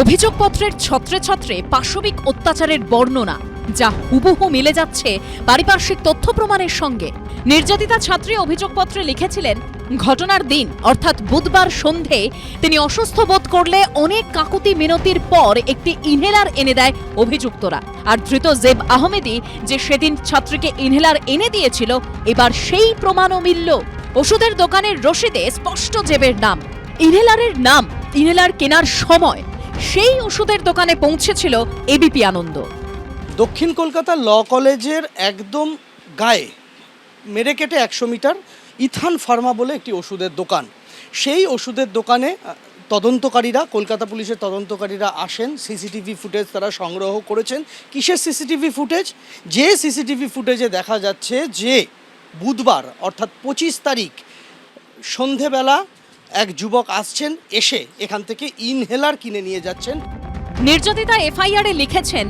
অভিযোগপত্রের ছত্রে ছত্রে পাশবিক অত্যাচারের বর্ণনা, যা হুবহু মিলে যাচ্ছে পারিপার্শ্বিক তথ্য প্রমাণের সঙ্গে। নির্যাতিতা ছাত্রী অভিযোগপত্রে লিখেছিলেন, ঘটনার দিন, অর্থাৎ বুধবার সন্ধে, তিনি অসুস্থ বোধ করলে অনেক কাকুতি মিনতির পর একটি ইনহেলার এনে দেয় অভিযুক্তরা। আর ধৃত জেব আহমেদি যে সেদিন ছাত্রীকে ইনহেলার এনে দিয়েছিল, এবার সেই প্রমাণও মিলল। ওষুধের দোকানের রসিদে স্পষ্ট জেবের নাম। ইনহেলারের নাম, ইনহেলার কেনার সময়। সেই ওষুধের দোকানে পৌঁছেছিল এবিপি আনন্দ। দক্ষিণ কলকাতা ল কলেজের একদম গায়ে মেরে কেটে একশো মিটার ইথান ফার্মা বলে একটি ওষুধের দোকান। সেই ওষুধের দোকানে তদন্তকারীরা, কলকাতা পুলিশের তদন্তকারীরা আসেন, সিসিটিভি ফুটেজ তারা সংগ্রহ করেছেন। কিসের সিসিটিভি ফুটেজ? যে সিসিটিভি ফুটেজে দেখা যাচ্ছে যে বুধবার, অর্থাৎ পঁচিশ তারিখ সন্ধেবেলা এক যুবক আসছেন, এসে এখান থেকে ইনহেলার কিনে নিয়ে যাচ্ছেন। নির্যাতিতা এফআইআর লিখেছেন,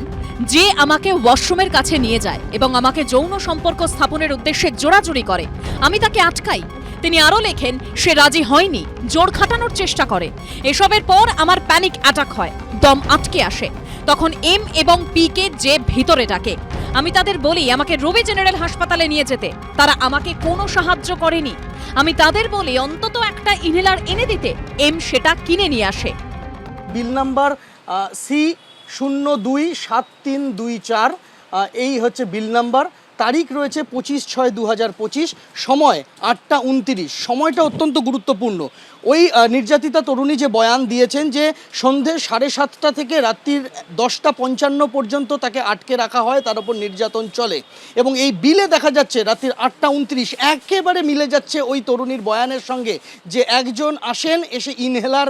যে আমাকে ওয়াশরুমের কাছে নিয়ে যায় এবং আমাকে যৌন সম্পর্ক স্থাপনের উদ্দেশ্যে জোরাজুরি করে, আমি তাকে আটকাই। তিনি আরও লেখেন, সে রাজি হয়নি, জোর খাটানোর চেষ্টা করে। এসবের পর আমার প্যানিক অ্যাটাক হয়, দম আটকে আসে। তখন এম এবং পি কে যে ভিতরে ডাকে আমি তাদের বলি, আমাকে রবি জেনারেল হাসপাতালে নিয়ে যেতে। তারা আমাকে কোনো সাহায্য করেনি। আমি তাদের বলি, অন্তত একটা ইনহেলার এনে দিতে। এম সেটা কিনে নিয়ে আসে। বিল নাম্বার সি শূন্য দুই সাত তিন দুই চার এই হচ্ছে বিল নাম্বার। তারিখ রয়েছে পঁচিশ ছয় দু সময় আটটা উনতিরিশ। সময়টা অত্যন্ত গুরুত্বপূর্ণ। ওই নির্যাতিতা তরুণী যে বয়ান দিয়েছেন যে সন্ধে সাড়ে সাতটা থেকে রাত্রির দশটা পঞ্চান্ন পর্যন্ত তাকে আটকে রাখা হয়, তার উপর নির্যাতন চলে। এবং এই বিলে দেখা যাচ্ছে রাত্রির আটটা উনত্রিশ, একেবারে মিলে যাচ্ছে ওই তরুণীর বয়ানের সঙ্গে যে একজন আসেন, এসে ইনহেলার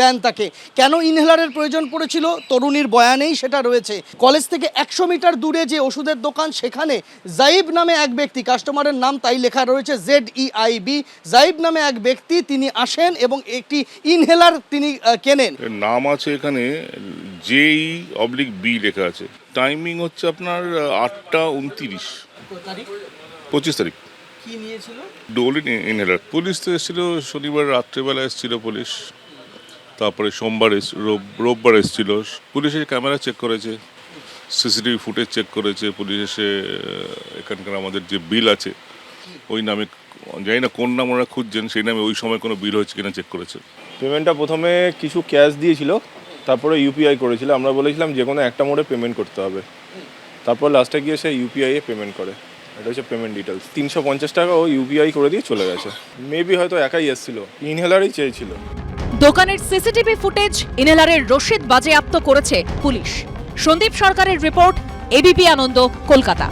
দেন তাকে। কেন ইনহেলারের প্রয়োজন পড়েছিল? তরুণীর বয়ানেই সেটা রয়েছে। কলেজ থেকে একশো মিটার দূরে যে ওষুধের দোকান, সেখানে জাইব নামে এক ব্যক্তি কাস্টমারের নাম তাই লেখা রয়েছে Z E I B Zaib নামে এক ব্যক্তি তিনি আসেন এবং একটি ইনহেলার তিনি কেনেন। নাম আছে এখানে জেই অবলিক বি লেখা আছে। টাইমিং হচ্ছে আপনার আটটা উনতিরিশ। পঁচিশ তারিখ। কি নিয়েছিল? ডোলিন ইনহেলার পুলিশ তো এসেছিল শনিবার রাত্রেবেলা এসেছিল পুলিশ। তারপরে সোমবার এস রোববার এসেছিল। পুলিশের ক্যামেরা চেক করেছে। সিসিটিভি ফুটেজ চেক করেছে পুলিশ এসে এখানকার আমাদের যে বিল আছে ওই নামে জানি না কোন নাম ওরা খুঁজছেন সেই নামে ওই সময় কোনো বিল হচ্ছে কিনা চেক করেছে। পেমেন্টটা প্রথমে কিছু ক্যাশ দিয়েছিল তারপরে ইউপিআই করেছিল। আমরা বলেছিলাম যে কোনো একটা মোডে পেমেন্ট করতে হবে। তারপর লাস্টে গিয়ে সে ইউপিআই এ পেমেন্ট করে। এটা হচ্ছে পেমেন্ট ডিটেলস তিনশো পঞ্চাশ টাকা ও ইউপিআই করে দিয়ে চলে গেছে। মেবি হয়তো একাই এসেছিল। ইনহেলারই চেয়েছিল। দোকানের সিসিটিভি ফুটেজ ইনহেলারের রসিদ বাজেয়াপ্ত করেছে পুলিশ। সন্দীপ সরকারের রিপোর্ট এবিপি আনন্দ কলকাতা।